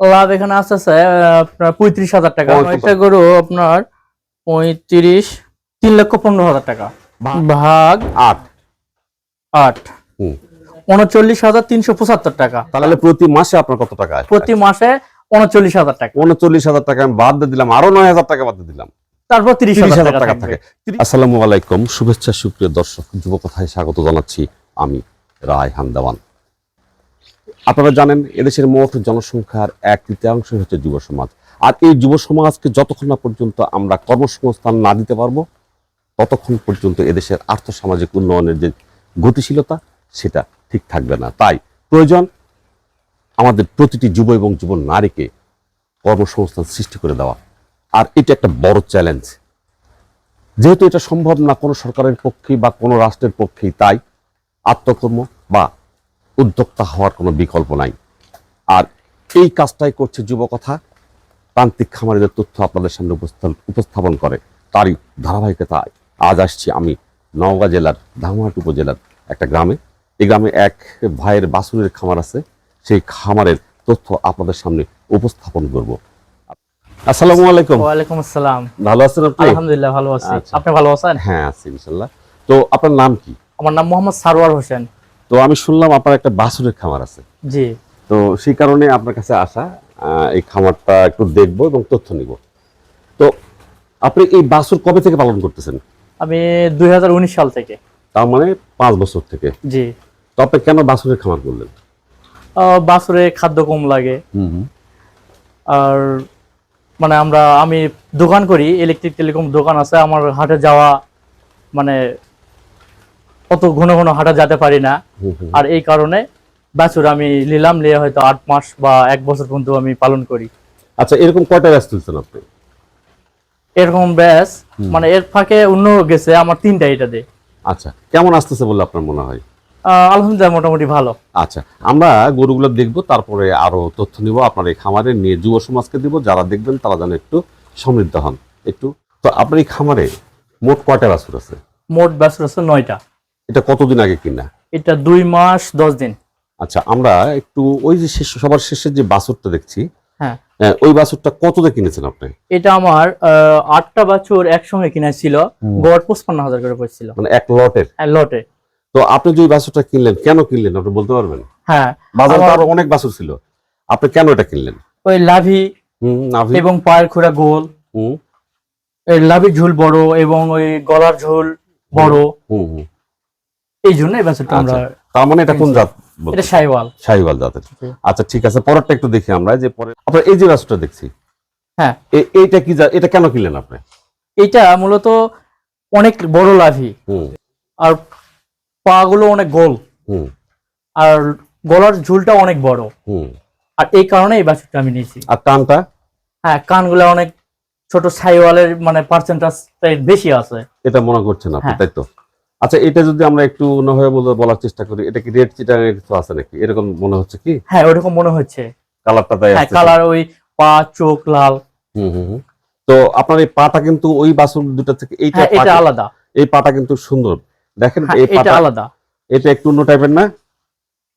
লাভ এখানে আসতেছে আপনার পঁয়ত্রিশ হাজার টাকা। একটা গরু আপনার পঁয়ত্রিশ তিন লক্ষ পনেরো হাজার টাকা। ভাগ। আট। আট। উনচল্লিশ হাজার তিনশো পঁচাত্তর টাকা। তাহলে প্রতি মাসে আপনার কত টাকা প্রতি মাসে উনচল্লিশ হাজার টাকা। উনচল্লিশ হাজার টাকা আমি বাদ দিয়ে দিলাম আরও নয় হাজার টাকা বাদ দিয়ে দিলাম। তারপর তিরিশ হাজার টাকা থাকে। আসসালামু আলাইকুম শুভেচ্ছা সুপ্রিয় দর্শক যুবকথায় স্বাগত জানাচ্ছি আমি রায় হান্দাওয়ান আপনারা জানেন, এদেশের মোট জনসংখ্যার এক তৃতীয়াংশ হচ্ছে যুব সমাজ। আর এই যুব সমাজকে যতক্ষণ না পর্যন্ত আমরা কর্মসংস্থান না দিতে পারব, ততক্ষণ পর্যন্ত এদেশের আর্থসামাজিক উন্নয়নের যে গতিশীলতা, সেটা ঠিক থাকবে না। তাই প্রয়োজন আমাদের প্রতিটি যুব এবং যুব নারীকে কর্মসংস্থান সৃষ্টি করে দেওয়া। আর এটা একটা বড় চ্যালেঞ্জ যেহেতু এটা সম্ভব না কোনো সরকারের পক্ষে বা কোনো রাষ্ট্রের পক্ষেই, তাই আত্মকর্ম বা উদ্যোক্তা হওয়ার কোনো বিকল্প নাই। আর এই কাজটাই করছে যুবকথা। প্রান্তিক খামারিদের তথ্য আপনাদের সামনে উপস্থাপন করে। তারই ধারাবাহিকতায় আজ আসছি আমি নওগাঁ জেলার ধামহাট উপজেলার একটা গ্রামে। এই গ্রামে এক ভাইয়ের বাসুরের খামার আছে। সেই খামারের তথ্য আপনাদের সামনে উপস্থাপন করব। আসসালামু আলাইকুম। ওয়ালাইকুম আসসালাম। ভালো আছেন আপনি? আলহামদুলিল্লাহ ভালো আছি। আচ্ছা। আপনি ভালো আছেন? হ্যাঁ আছি ইনশাল্লাহ। তো আপনার নাম কি? আমার নাম মোহাম্মদ সারোয়ার হোসেন। তো আমি শুনলাম আপনার একটা বাছুরের খামার আছে। জি। তো সেই কারণে আপনার কাছে আসা এই খামারটা একটু দেখব এবং তথ্য নিব। তো আপনি এই বাছুর কবে থেকে পালন করতেছেন? আমি দু হাজার উনিশ সাল থেকে। তার মানে পাঁচ বছর থেকে। জি। তো আপনি কেন বাছুরের খামার করলেন? বাছুরে খাদ্য কম লাগে। আর মানে আমরা আমি দোকান করি ইলেকট্রিক টেলিকম দোকান আছে আমার হাটে যাওয়া মানে অত ঘন ঘন হাঁটা যেতে পারি না। আর এই কারণে বাছুর আমি নিলাম নিয়ে হয়তো আট মাস বা এক বছর পর্যন্ত আমি পালন করি। আচ্ছা এরকম কয়টা ব্যাস তুলছেন আপনি? এরকম ব্যাস মানে এর ফাঁকে অন্য গেছে আমার তিনটা এটা দিয়ে আচ্ছা কেমন আসতেছে বলে আপনার মনে হয়? আলহামদুলিল্লাহ মোটামুটি ভালো। আচ্ছা আমরা গরুগুলো দেখব তারপরে আরও তথ্য নিব আপনার এই খামারে নিয়ে যুব সমাজকে দিব যারা দেখবেন তারা যেন একটু সমৃদ্ধ হন। একটু তো আপনার এই খামারে মোট কয়টা বাছুর আছে? মোট বাছুর আছে নয়টা। এটা কতদিন আগে কিনা? এটা দুই মাস দশ দিন। আচ্ছা আমরা একটু ওই যে শেষ সবার শেষের যে বাছুরটা দেখছি হ্যাঁ। ওই বাছুরটা কত দিয়ে কিনেছেন আপনি? এটা আমার আটটা বাছুর একসঙ্গে কিনা ছিল গড় পঁচপান্ন হাজার করে পড়ছিল। মানে এক লটের? হ্যাঁ, লটে তো আপনি যে ওই বাছুরটা কিনলেন কেন কিনলেন? আপনি বলতে পারবেন? হ্যাঁ বাজারে আরও অনেক বাছুর ছিল। আপনি কেন এটা কিনলেন? ওই লাভি এবং পায়ের খুঁড়া গোল। লাভির ঝুল বড় এবং ওই গলার ঝুল বড়। হুম হুম। এই জন্য এই বাছুরটা আমরা আচ্ছা তার মানে এটা কোন জাত এটা সাইওয়াল শাহিওয়াল জাতের। আচ্ছা ঠিক আছে পরেরটা একটু দেখি আমরা যে পরে আপনার এই যে বাছুরটা দেখছি হ্যাঁ। এইটা কি এটা কেন কিনলেন আপনি? এটা মূলত অনেক বড় লাভি। আর পা গুলো অনেক গোল। আর গলার ঝুলটা অনেক বড়। আর এই কারণে এই বাছুরটা আমি নিয়েছি। আর কানটা? হ্যাঁ কানগুলো অনেক ছোট সাইওয়ালের মানে পার্সেন্টেজ বেশি আছে। এটা মনে করছেন আপনি হ্যাঁ। তাই তো? আচ্ছা এটা যদি আমরা একটু অন্যভাবে বলে- বলার চেষ্টা করি এটা কি রেড চিটার কিছু আছে নাকি? এরকম মনে হচ্ছে কি? হ্যাঁ ওরকম মনে হচ্ছে। কালারটা তাই হ্যাঁ কালার ওই পা চোখ লাল। হুম, হুম। তো আপনার এই পাটা কিন্তু ওই বাসন দুটা থেকে এইটা হ্যাঁ এটা আলাদা। এই পাটা কিন্তু সুন্দর। দেখেন হ্যাঁ এই পাটা আলাদা। এটা একটু অন্য টাইপের না?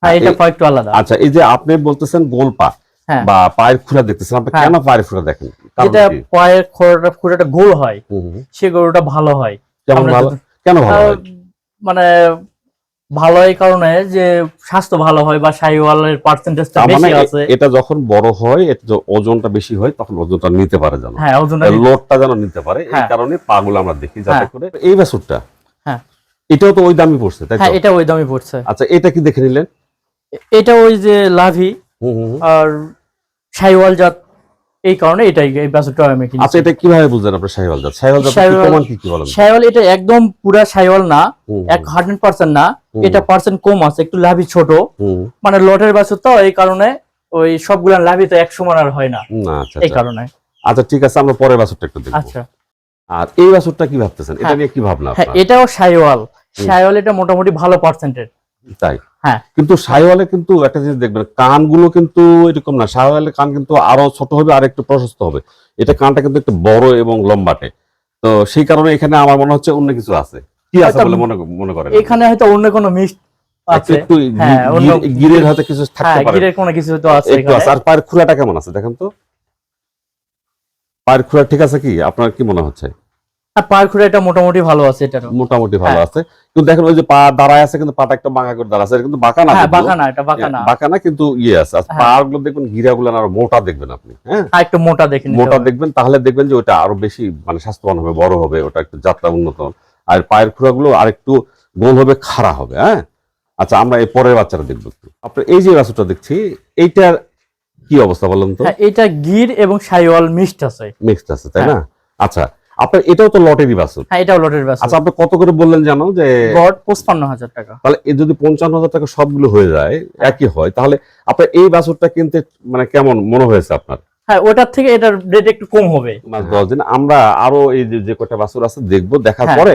হ্যাঁ এটা একটু আলাদা। আচ্ছা এই যে আপনি বলতেছেন গোল পা হ্যাঁ। বা পায়ের খুঁড়া দেখতেছেন আপনি হ্যাঁ। কেন পায়ের খুঁড়া দেখেন? কি? পায়ের খোড়াটা গোল হয়। সে গরুটা ভালো হয়। কেমন ভালো? কেন ভালো মানে ভালো এই কারণে যে স্বাস্থ্য ভালো হয় বা সাইওয়ালের পার্সেন্টেজটা মানে বেশি আছে। এটা যখন বড় হয় ওজনটা বেশি হয় তখন ওজনটা নিতে পারে জানো হ্যাঁ ওজন লোডটা যেন নিতে পারে এই হ্যাঁ। কারণে পাগুলো আমরা দেখি যাতে হ্যাঁ। করে। এই বাছুরটা হ্যাঁ। এটাও তো ওই দামই পড়ছে তাই তো? হ্যাঁ এটা ওই দামই পড়ছে। আচ্ছা এটা কি দেখে নিলেন? এটা ওই যে লাভি। আর সাইওয়াল জাত এই কারণে এটাই এই বাছুরটা আমি কিনেছি। আচ্ছা এটা কীভাবে বুঝলেন আপনার শাহিওয়াল জাত? শাহিওয়াল জাত শাহিওয়াল- কি কি বলেন? এটা একদম পুরা সাইওয়াল না হুম, এক হান্ড্রেড পার্সেন্ট না এটা পার্সেন্ট কম আছে একটু লাভি ছোট। মানে লটের বাছুর তো এই কারণে ওই সবগুলা লাভি তো এক সমান আর হয় না। না আচ্ছা এই আচ্ছা। কারণে। আচ্ছা ঠিক আছে আমরা পরের বাছুরটা একটু দেখব। আচ্ছা। আর এই বাছুরটা কি ভাবতেছেন? এটা হ্যাঁ। নিয়ে কি ভাবনা হ্যাঁ আপনার? এটাও সাইওয়াল সাইওয়াল এটা মোটামুটি ভালো পার্সেন্টের তাই। হ্যাঁ। কিন্তু শাহিওয়ালে কিন্তু একটা জিনিস দেখবেন কানগুলো কিন্তু এরকম না। শাহিওয়ালের কান কিন্তু আরও ছোট হবে আর একটু প্রশস্ত হবে। এটা কানটা কিন্তু একটু বড় এবং লম্বাটে। তো সেই কারণে এখানে আমার মনে হচ্ছে অন্য কিছু আছে। কি আছে বলে মনে মনে করেন? এখানে হয়তো অন্য কোনো মিক্স আছে। একটু হ্যাঁ, গিরের হাতে কিছু থাকতে হ্যাঁ পারে। গিরের কোনো কিছু তো আছে একটু আছে। আর পায়ের খুঁড়াটা কেমন আছে? দেখেন তো। পায়ের খুঁড়া ঠিক আছে কি? আপনার কি মনে হচ্ছে? আর পায়ের খুঁড়ে এটা মোটামুটি ভালো আছে এটারও। মোটামুটি ভালো হ্যাঁ। আছে। কিন্তু দেখেন ওই যে পা দাঁড়ায় আছে কিন্তু পাটা একটা বাঁকা করে দাঁড়া কিন্তু বাঁকা না হ্যাঁ বাঁকা না এটা বাঁকা না। বাঁকা না কিন্তু ইয়ে আছে। আর হ্যাঁ। গুলো দেখবেন গিরা আরও মোটা দেখবেন আপনি হ্যাঁ? আর একটু মোটা দেখে মোটা দেখবেন তাহলে দেখবেন যে ওটা আরও বেশি মানে স্বাস্থ্যবান হবে বড় হবে ওটা একটু যাত্রা উন্নত আর পায়ের খুঁড়াগুলো আর একটু গোল হবে খাড়া হবে হ্যাঁ? আচ্ছা আমরা এই পরের বাচ্চাটা দেখব একটু। আপনার এই যে বাছুরটা দেখছি এইটার কি অবস্থা বলেন তো? হ্যাঁ এটা গির এবং সাইওয়াল মিক্সড আছে। মিক্সড আছে তাই হ্যাঁ। না আচ্ছা আপনার এটাও তো লটেরই বাছুর হ্যাঁ এটাও লটের ব্যাস আচ্ছা আপনি কত করে বললেন জানো যে গড় পঁচপান্ন হাজার টাকা। তাহলে এই যদি পঞ্চান্ন হাজার টাকা সবগুলো হয়ে যায় একই হয় তাহলে আপনার এই বাছুরটা কিনতে মানে কেমন মনে হয়েছে আপনার? হ্যাঁ ওটার থেকে এটার রেট একটু কম হবে। মাস দশ দিন আমরা আরও এই যে কটা বাছুর আছে দেখব দেখার হ্যাঁ। পরে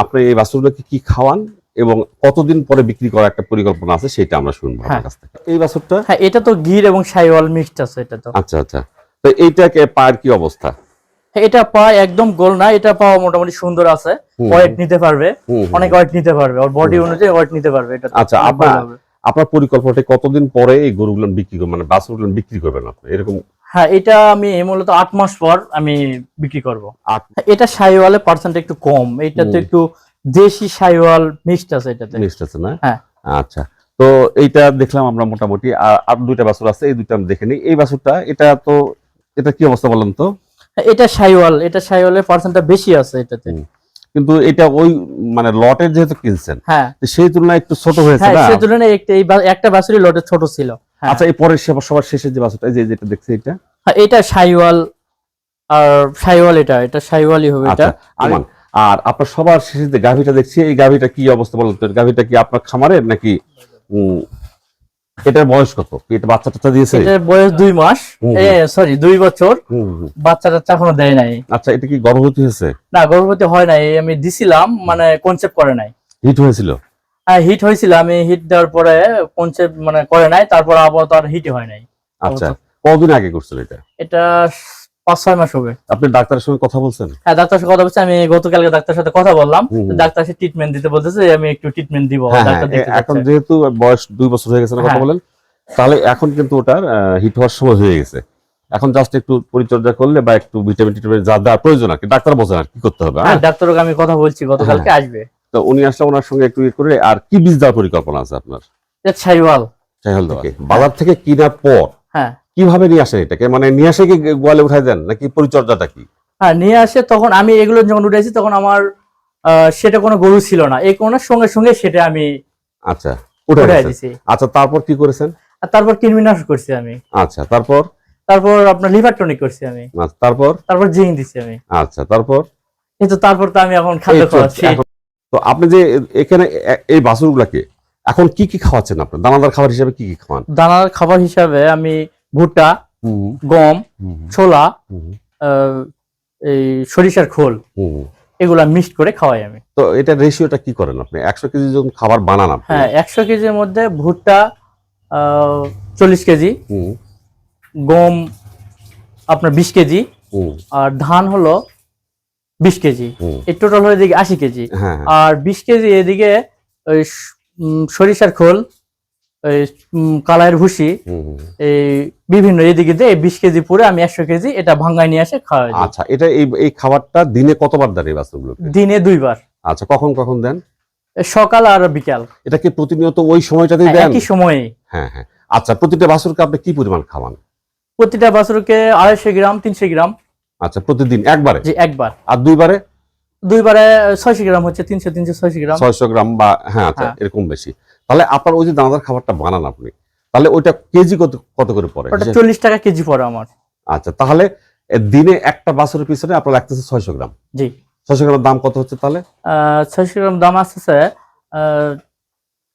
আপনি এই বাছুরগুলোকে কি খাওয়ান এবং কতদিন পরে বিক্রি করার একটা পরিকল্পনা আছে সেটা আমরা শুনব আপনার হ্যাঁ। কাছ থেকে। এই বাছুরটা হ্যাঁ এটা তো গির এবং সাইওয়াল মিক্সড আছে এটা তো। আচ্ছা আচ্ছা। তো এইটাকে পায়ের কি অবস্থা? এটা পা একদম গোল না এটা পাওয়া মোটামুটি সুন্দর আছে। ওয়েট নিতে পারবে। অনেক ওয়েট নিতে পারবে ওর বডি অনুযায়ী ওয়েট নিতে পারবে এটা আচ্ছা, আপনার- আপনার পরিকল্পনাটা কতদিন পরে এই গরুগুলো বিক্রি করবেন? মানে বাছুরগুলো বিক্রি করবেন আপনি? এরকম হ্যাঁ এটা আমি মূলত আট মাস পর আমি বিক্রি করব। এটা সাইওয়ালের পার্সেন্ট একটু কম এটা তো একটু দেশি সাইওয়াল মিক্সড আছে এটাতে। মিক্সড আছে না? হ্যাঁ। আচ্ছা তো এইটা দেখলাম আমরা মোটামুটি আর দুইটা বাছুর আছে এই দুইটা আমি দেখে নিই। এই বাছুরটা এটা তো এটা কি অবস্থা বলেন তো? এটা সাইওয়াল এটা সাইওয়ালের পার্সেন্টটা বেশি আছে এটাতে। কিন্তু এটা ওই মানে লটের যেহেতু কিনছেন হ্যাঁ। সেই তুলনায় একটু ছোট হয়েছে হ্যাঁ না? সে তুলনায় একটা এই একটা বাছুরি লটে ছোট ছিল। হ্যাঁ। আচ্ছা এই পরের সেবা সবার শেষে যে বাছুরটা এই যে যেটা দেখছি এটা? হ্যাঁ, এটা সাইওয়াল আর সাইওয়াল এটা এটা সাইওয়ালই হবে এটা। আচ্ছা আর আপনার সবার শেষে যে গাভিটা দেখছি এই গাভিটা কি অবস্থা বলুন তো? গাভিটা কি আপনার খামারের নাকি এটার বয়স কত? এটা বাচ্চা টাচ্চা দিয়েছে? এটার বয়স দুই মাস। সরি দুই বছর। বাচ্চা টাচ্চা এখনও দেয় নাই। আচ্ছা এটা কি গর্ভবতী হয়েছে? না গর্ভবতী হয় নাই আমি দিছিলাম মানে কনসেপ্ট করে নাই। হিট হয়েছিল? হ্যাঁ হিট হয়েছিল আমি হিট দেওয়ার পরে কনসেপ্ট মানে করে নাই তারপর আবার তার হিট হয় নাই। আচ্ছা কতদিন আগে করছিল এটা? এটা পাঁচ ছয় মাস হবে। আপনি ডাক্তারের সঙ্গে কথা বলছেন? হ্যাঁ ডাক্তার সাথে কথা বলছি। আমি গতকালকে ডাক্তার সাথে কথা বললাম। ডাক্তার সে ট্রিটমেন্ট দিতে বলতেছে আমি একটু ট্রিটমেন্ট দিব। হ্যাঁ হ্যাঁ এখন যেহেতু বয়স দুই বছর হয়ে গেছে কথা হ্যাঁ। বলেন। তাহলে এখন কিন্তু ওটার হিট হওয়ার সময় হয়ে গেছে। এখন জাস্ট একটু পরিচর্যা করলে বা একটু ভিটামিন টিটামিন যা দেওয়ার প্রয়োজন আর কি। ডাক্তার বোঝেন আর কি করতে হবে হ্যাঁ? ডাক্তারকে আমি কথা বলছি গতকালকে। আসবে। তো উনি আসলে ওনার সঙ্গে একটু ইয়ে করে আর কি বীজ দেওয়ার পরিকল্পনা আছে আপনার? চাইহল দেওয়া বাজার থেকে কেনার পর। হ্যাঁ। কীভাবে নিয়ে আসেন এটাকে? মানে নিয়ে আসে কি গোয়ালে উঠাই দেন? নাকি পরিচর্যাটা কি? হ্যাঁ নিয়ে আসে তখন আমি এগুলো যখন উঠেছি তখন আমার সেটা কোনো গরু ছিল না। এই কোনার সঙ্গে সঙ্গে সেটা আমি আচ্ছা উঠে। দিছি। আচ্ছা তারপর কি করেছেন? তারপর করছি আমি। আচ্ছা তারপর? তারপর আপনার লিভার টনিক করছি আমি। আচ্ছা, তারপর? তারপর জিং দিছি আমি। আচ্ছা তারপর? কিন্তু তারপর তো আমি এখন খাদ্য খাওয়াচ্ছি। তো আপনি যে এখানে এই বাছুরগুলাকে এখন কি কি খাওয়াচ্ছেন আপনি? দানাদার খাবার হিসেবে কি কি খাওয়ান? দানার খাবার হিসাবে আমি ভুট্টা গম ছোলা এই সরিষার খোল এগুলা মিক্সড করে খাওয়াই আমি। তো এটা রেশিওটা কি করেন আপনি? একশো কেজি যখন খাবার বানান আপনি? হ্যাঁ একশো কেজির মধ্যে ভুট্টা চল্লিশ কেজি গম আপনার বিশ কেজি আর ধান হলো বিশ কেজি। এই টোটাল হলো এদিকে আশি কেজি। হ্যাঁ হ্যাঁ, আর বিশ কেজি এদিকে ওই সরিষার খোল কালাইয়ের ভুসি। এই বিভিন্ন এদিকে দিয়ে বিশ কেজি পরে আমি একশো কেজি এটা ভাঙ্গায় নিয়ে আসে খাওয়াই। আচ্ছা এটা এই এই খাবারটা দিনে কতবার দেন এই দিনে দুইবার। আচ্ছা কখন কখন দেন? সকাল আর বিকাল। এটা কি প্রতিনিয়ত ওই সময়টাতেই হ্যাঁ, দেন? একই সময়ে হ্যাঁ হ্যাঁ। আচ্ছা প্রতিটা বাছুরকে আপনি কি পরিমাণ খাওয়ান? প্রতিটা বাছুরকে আড়াইশো গ্রাম তিনশো গ্রাম। আচ্ছা প্রতিদিন একবারে? যে একবার। আর দুইবারে? দুইবারে ছয়শো গ্রাম হচ্ছে তিনশো তিনশো ছয়শো গ্রাম। ছয়শো গ্রাম বা হ্যাঁ আচ্ছা হ্যাঁ। এরকম বেশি। তাহলে আপনার ওই যে দানাদার খাবারটা বানান আপনি তাহলে ওইটা কেজি কত কত করে পড়ে? ওটা চল্লিশ টাকা কেজি পড়ে আমার। আচ্ছা তাহলে দিনে একটা বাছুরের পিছনে আপনার লাগতেছে ছয়শো গ্রাম। জি। ছয়শো গ্রামের দাম কত হচ্ছে তাহলে? ছয়শো গ্রাম দাম আসতেছে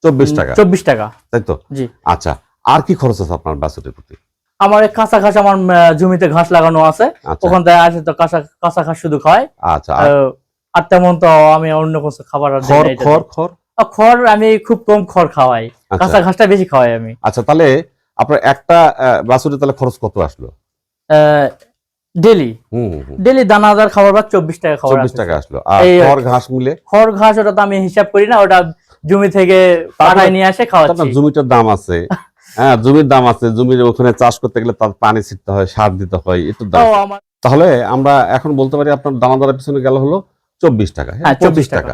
চব্বিশ টাকা। চব্বিশ টাকা। তাই তো? জি। আচ্ছা আর কি খরচ আছে আপনার বাছুরের প্রতি? আমার এই কাঁচা ঘাস আমার জমিতে ঘাস লাগানো আছে। আচ্ছা। ওখান থেকে আসে তো কাঁচা কাঁচা ঘাস শুধু খায়। আচ্ছা আর তেমন তো আমি অন্য কিছু খাবার খড় খড় খড়? খড় আমি খুব কম খড় খাওয়াই। আচ্ছা। কাঁচা ঘাসটা বেশি খাওয়াই আমি। আচ্ছা তাহলে আপনার একটা আহ, বাছুরের তাহলে খরচ কত আসলো? ডেলি। ডেলি দানাদার খাবার বা চব্বিশ টাকা খাবার চব্বিশ টাকা আসলো। আর খড় ঘাস মিলে? খড় ঘাস ওটা তো আমি হিসাব করি না ওটা জমি থেকে পাঠায় নিয়ে আসে জমিটার দাম আছে। হ্যাঁ জমির দাম আছে। জমির ওখানে চাষ করতে গেলে তার পানি ছিটতে হয় সার দিতে হয় একটু দাম। তাহলে আমরা এখন বলতে পারি আপনার দানাদারের পিছনে গেল হলো চব্বিশ টাকা হ্যাঁ চব্বিশ টাকা।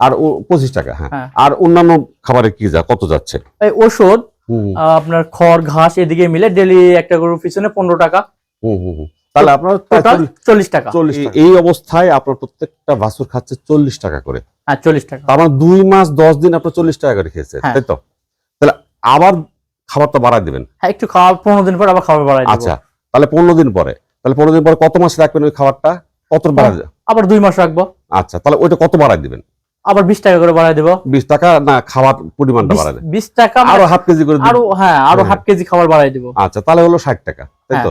আর ও- পঁচিশ টাকা হ্যাঁ। হ্যাঁ। আর অন্যান্য খাবারে কি যা কত যাচ্ছে? এই ওষুধ আপনার খড় ঘাস এদিকে মিলে ডেলি একটা গরুর পিছনে পনেরো টাকা। হুম হুম হুম। তাহলে আপনার চল্লিশ- টাকা। চল্লিশ এই অবস্থায় আপনার প্রত্যেকটা বাছুর খাচ্ছে চল্লিশ টাকা করে। হ্যাঁ চল্লিশ টাকা। তার মানে দুই মাস দশ দিন আপনার চল্লিশ টাকা করে খেয়েছে হ্যাঁ। তাই তো? তাহলে আবার খাবারটা বাড়ায় দিবেন? হ্যাঁ একটু খাওয়া পনেরো দিন পর আবার খাবার দেবো। আচ্ছা তাহলে পনেরো দিন পরে তাহলে পনেরো দিন পরে কত মাস রাখবেন ওই খাবারটা? কত বাড়ায় আবার দুই মাস রাখব। আচ্ছা তাহলে ওইটা কত বাড়ায় দিবেন? আবার বিশ টাকা করে বাড়াই দেবো বিশ টাকা না খাবার পরিমাণটা বাড়ায় দেবেন? বিশ টাকা আরও হাফ কেজি করে। আরও হ্যাঁ আরও হ্যাঁ। হাফ কেজি খাবার বাড়াই দেবো আচ্ছা তাহলে হলো ষাট টাকা তাই তো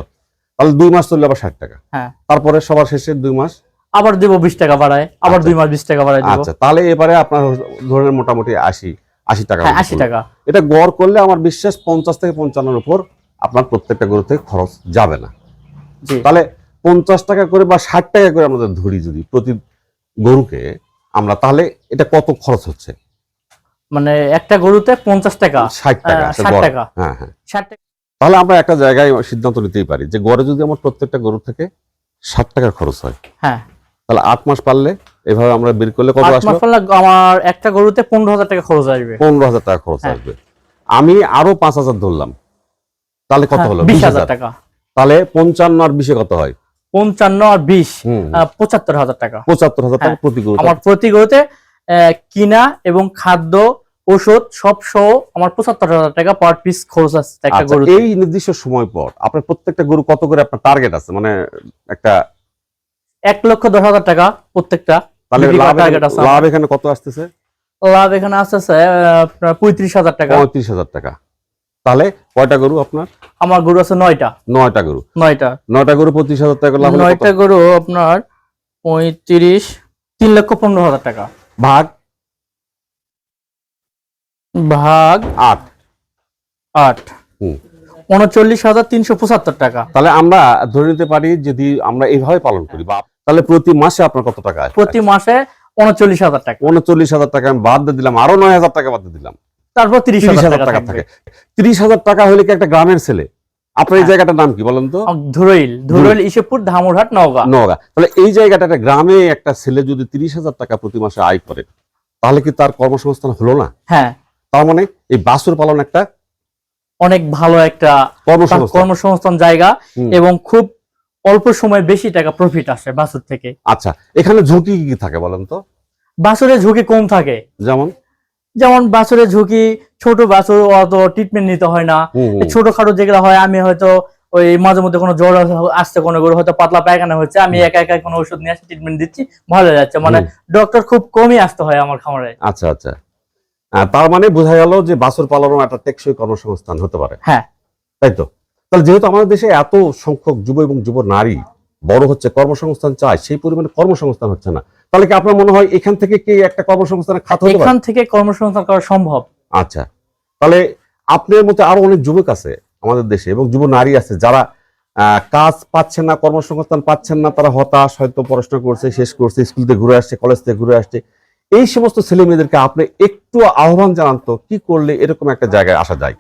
তাহলে দুই মাস চললে আবার ষাট টাকা হ্যাঁ। তারপরে সবার শেষে দুই মাস আবার দেবো বিশ টাকা বাড়ায় আবার আচ্ছা। দুই মাস বিশ টাকা বাড়াই দেবো আচ্ছা তাহলে এবারে আপনার ধরেন মোটামুটি আশি আশি টাকা হ্যাঁ মতো আশি পড়বে। টাকা এটা গড় করলে আমার বিশ্বাস পঞ্চাশ থেকে পঞ্চান্নর উপর আপনার প্রত্যেকটা গরু থেকে খরচ যাবে না তাহলে পঞ্চাশ টাকা করে বা ষাট টাকা করে আমাদের ধরি যদি প্রতি গরুকে আমরা তাহলে এটা কত খরচ হচ্ছে? মানে একটা গরুতে পঞ্চাশ টাকা। ষাট টাকা 60 গড়। টাকা। হ্যাঁ হ্যাঁ। ষাট টাকা। তাহলে আমরা একটা জায়গায় সিদ্ধান্ত নিতেই পারি যে গড়ে যদি আমার প্রত্যেকটা গরু থেকে ষাট টাকার খরচ হয় হ্যাঁ। তাহলে আট মাস পারলে এভাবে আমরা বের করলে কত আসলো আমার একটা গরুতে পনেরো হাজার টাকা খরচ আসবে। পনেরো হাজার টাকা খরচ হ্যাঁ। আসবে। আমি আরও পাঁচ হাজার ধরলাম। তাহলে কত হ্যাঁ, হলো? বিশ হাজার। টাকা। তাহলে পঞ্চান্ন আর বিশে কত হয়? পঞ্চান্ন আর বিশ পঁচাত্তর হাজার টাকা। পঁচাত্তর হাজার টাকা হ্যাঁ। প্রতি আমার প্রতি গরুতে কিনা এবং খাদ্য ওষুধ সব সহ আমার পঁচাত্তর হাজার টাকা পার পিস খরচ আছে একটা আচ্ছা, গরু এই নির্দিষ্ট সময় পর আপনার প্রত্যেকটা গরু কত করে আপনার টার্গেট আছে? মানে একটা এক লক্ষ দশ হাজার টাকা প্রত্যেকটা। তাহলে লাভ এখানে- আছে লাভ এখানে কত আসতেছে? লাভ এখানে আসতেছে পঁয়ত্রিশ হাজার টাকা। পঁয়ত্রিশ হাজার টাকা। তাহলে কয়টা গরু আপনার? আমার গরু আছে নয়টা। নয়টা গরু। নয়টা। নয়টা গরু পঁচিশ হাজার টাকা লাভ নয়টা গরু আপনার পঁয়ত্রিশ তিন লক্ষ পনেরো হাজার টাকা। ভাগ? ভাগ? আট। আট। হুম। উনচল্লিশ হাজার তিনশো পঁচাত্তর টাকা। তাহলে আমরা ধরে নিতে পারি যদি আমরা এইভাবে পালন করি বা তাহলে প্রতি মাসে আপনার কত টাকা? প্রতি মাসে উনচল্লিশ হাজার টাকা। উনচল্লিশ হাজার টাকা আমি বাদ দিয়ে দিলাম আরও নয় হাজার টাকা বাদ দিয়ে দিলাম। তারপর তিরিশ হাজার টাকা থাকে। তিরিশ হাজার টাকা হলে কি একটা গ্রামের ছেলে? আপনার এই হ্যাঁ। জায়গাটার নাম কি বলেন তো? ধুরইল। ধুরইল। ইসেপুর ধামুরহাট নওগাঁ। নগা তাহলে এই জায়গাটা একটা গ্রামে একটা ছেলে যদি তিরিশ হাজার টাকা প্রতি মাসে আয় করে তাহলে কি তার কর্মসংস্থান হলো না? হ্যাঁ। তার মানে এই বাছুর পালন একটা অনেক ভালো একটা কর্মসংস্থান। জায়গা এবং খুব অল্প সময়ে বেশি টাকা প্রফিট আসে বাসুর থেকে। আচ্ছা এখানে ঝুঁকি কি কি থাকে বলেন তো? বাছুরের ঝুঁকি কম থাকে। যেমন? যেমন বাছুরের ঝুঁকি ছোট বাছুর অত ট্রিটমেন্ট নিতে হয় না। ছোটখাটো যেগুলো হয় আমি হয়তো ওই মাঝে মধ্যে কোনো জ্বর আসছে কোনো গরু হয়তো পাতলা পায়খানা হচ্ছে আমি একা একা কোনো ওষুধ নিয়ে আসি ট্রিটমেন্ট দিচ্ছি ভালো যাচ্ছে। মানে ডক্টর খুব কমই আসতে হয় আমার খামারে। আচ্ছা আচ্ছা। তার মানে বোঝা গেল যে বাছুর পালনও একটা টেকসই কর্মসংস্থান হতে পারে। হ্যাঁ। তাই তো? তাহলে যেহেতু আমাদের দেশে এত সংখ্যক যুব এবং যুব নারী বড় হচ্ছে কর্মসংস্থান চায় সেই পরিমাণে কর্মসংস্থান হচ্ছে না। তাহলে কি আপনার মনে হয় এখান থেকে কি একটা কর্মসংস্থানের খাত হতে এখান থেকে কর্মসংস্থান করা সম্ভব। আচ্ছা। তাহলে আপনার মতো আরও অনেক যুবক আছে আমাদের দেশে এবং যুব নারী আছে যারা আহ, কাজ পাচ্ছেন না কর্মসংস্থান পাচ্ছেন না তারা হতাশ হয়তো পড়াশোনা করছে শেষ করছে স্কুল থেকে ঘুরে আসছে কলেজ থেকে ঘুরে আসছে। এই সমস্ত ছেলে মেয়েদেরকে আপনি একটু আহ্বান জানান তো কি করলে এরকম একটা জায়গায় আসা যায়?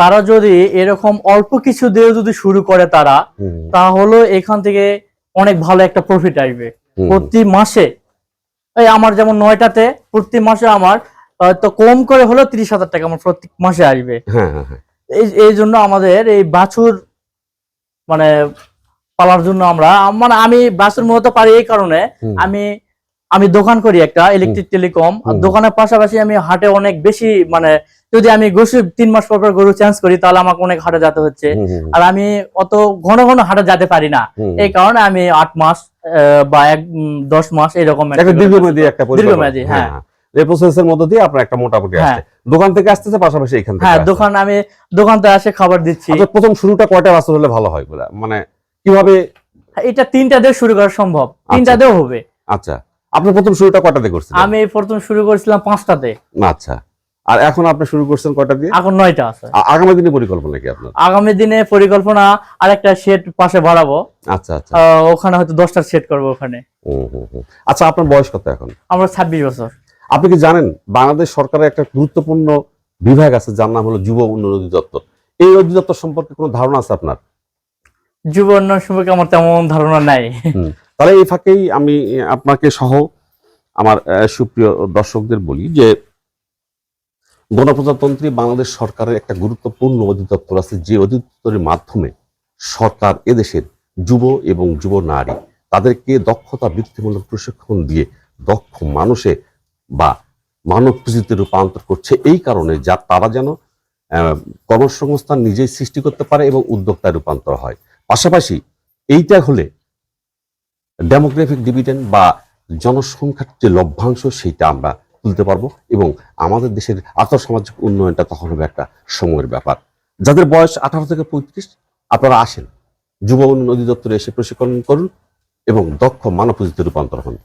তারা যদি এরকম অল্প কিছু দিয়ে যদি শুরু করে তারা তাহলে এখান থেকে অনেক ভালো একটা প্রফিট আসবে। প্রতি মাসে এই আমার যেমন নয়টাতে প্রতি মাসে আমার তো কম করে হলেও তিরিশ হাজার টাকা আমার প্রত্যেক মাসে আসবে। হ্যাঁ হ্যাঁ হ্যাঁ। এই এই জন্য আমাদের এই বাছুর মানে পালার জন্য আমরা মানে আমি বাছুর মূলত পারি এই কারণে আমি আমি দোকান করি একটা ইলেকট্রিক টেলিকম দোকানের পাশাপাশি আমি হাটে অনেক বেশি মানে যদি আমি গরু তিন মাস পর পর গরু চেঞ্জ করি তাহলে আমাকে অনেক হাটে যেতে হচ্ছে। আর আমি অত ঘন ঘন হাটে যেতে পারি না। এই কারণে আমি আট মাস বা এক দশ মাস এরকম দীর্ঘমেয়াদী একটা দীর্ঘমেয়াদী, হ্যাঁ। এই প্রসেসের মধ্য দিয়ে আপনার একটা মোটামুটি হ্যাঁ। আসছে। দোকান থেকে আসতেছে পাশাপাশি এখান থেকে হ্যাঁ দোকান আমি আসে খাবার দিচ্ছি। আচ্ছা, প্রথম শুরুটা কয়টা বাছুর হলে ভালো হয় বলে? মানে কীভাবে এটা তিনটা দিয়ে শুরু করা সম্ভব। তিনটা দিয়েও হবে। আচ্ছা। আপনি প্রথম শুরুটা করছিলেন? আমি প্রথম শুরু করেছিলাম পাঁচটাতে। আচ্ছা। আর এখন আপনি শুরু করছেন কয়টা দিয়ে? এখন নয়টা আছে। আগামী দিনে পরিকল্পনা কি আপনার? আগামী দিনে পরিকল্পনা আরেকটা শেড পাশে বাড়াবো। আচ্ছা আচ্ছা। ওখানে হয়তো দশটা শেড করব ওখানে। আচ্ছা আপনার বয়স কত এখন? আমরা ছাব্বিশ বছর। আপনি কি জানেন বাংলাদেশ সরকারের একটা গুরুত্বপূর্ণ বিভাগ আছে যার নাম হলো যুব উন্নয়ন অধিদপ্তর। এই অধিদপ্তর সম্পর্কে কোনো ধারণা আছে আপনার? যুব উন্নয়ন সম্পর্কে আমার তেমন ধারণা নাই। তাহলে এই ফাঁকেই আমি আপনাকে সহ আমার সুপ্রিয় দর্শকদের বলি যে গণপ্রজাতন্ত্রী বাংলাদেশ সরকারের একটা গুরুত্বপূর্ণ অধিদপ্তর আছে, যে অধিদপ্তরের মাধ্যমে সরকার এদেশের যুব এবং যুব নারী তাদেরকে দক্ষতা, বৃত্তিমূলক প্রশিক্ষণ দিয়ে দক্ষ মানুষে বা মানব পুঁজিতে রূপান্তর করছে। এই কারণে যা তারা যেন কর্মসংস্থান নিজেই সৃষ্টি করতে পারে এবং উদ্যোক্তায় রূপান্তর হয়। পাশাপাশি এইটা হলে ডেমোগ্রাফিক ডিভিডেন্ড বা জনসংখ্যার যে লভ্যাংশ সেইটা আমরা তুলতে পারব এবং আমাদের দেশের আর্থসামাজিক উন্নয়নটা তখন হবে একটা সময়ের ব্যাপার। যাদের বয়স আঠারো থেকে পঁয়ত্রিশ আপনারা আসেন। যুব উন্নয়ন অধিদপ্তরে এসে প্রশিক্ষণ করুন এবং দক্ষ মানব পুঁজিতে রূপান্তর হন।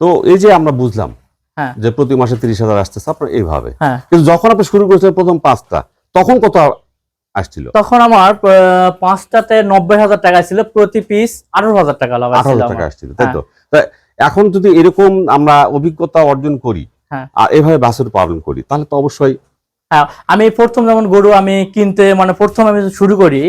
তো এই যে আমরা বুঝলাম হ্যাঁ। যে প্রতি মাসে তিরিশ হাজার আসতেছে আপনার এইভাবে। হ্যাঁ। কিন্তু যখন আপনি শুরু করেছিলেন প্রথম পাঁচটা তখন কত আসছিল? তখন আমার পাঁচটাতে নব্বই হাজার টাকা ছিল প্রতি পিস আঠারো হাজার টাকা আঠারো টাকা আসছিল তাই তো? তা এখন যদি এরকম আমরা অভিজ্ঞতা অর্জন করি হ্যাঁ। আর এভাবে বাছুর পালন করি তাহলে তো অবশ্যই হ্যাঁ, আমি প্রথম যেমন গরু আমি কিনতে মানে প্রথম আমি শুরু করি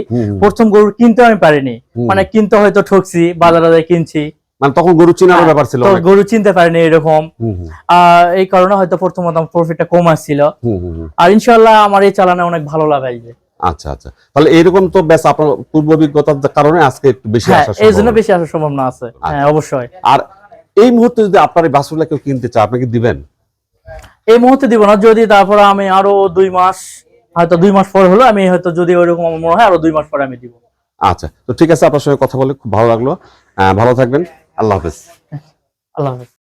প্রথম গরু কিনতে আমি পারিনি। মানে কিনতে হয়তো ঠকছি বাজারে যাই কিনছি। মানে তখন গরু চিনার হ্যাঁ, ব্যাপার ছিল গরু চিনতে পারিনি এরকম। এই কারণে হয়তো প্রথমত আমার প্রফিটটা কম আসছিল। আর ইনশাল্লাহ আমার এই চালানে অনেক ভালো লাভ আসবে। আচ্ছা আচ্ছা। তাহলে এরকম তো ব্যাস আপনার পূর্ব অভিজ্ঞতার কারণে আজকে একটু বেশি আসার এই জন্য বেশি আসার সম্ভাবনা আছে। হ্যাঁ অবশ্যই। আর এই মুহূর্তে যদি আপনার এই বাসগুলা কেউ কিনতে চায় আপনাকে দিবেন? এই মুহূর্তে দিব না। যদি তারপর আমি আরও দুই মাস হয়তো দুই মাস পর হলো আমি হয়তো যদি ওইরকম রকম মনে হয় আরও দুই মাস পরে আমি দিব। আচ্ছা তো ঠিক আছে আপনার সঙ্গে কথা বলে খুব ভালো লাগল। আহ, ভালো থাকবেন। আল্লাহ হাফেজ। আল্লাহ হাফেজ।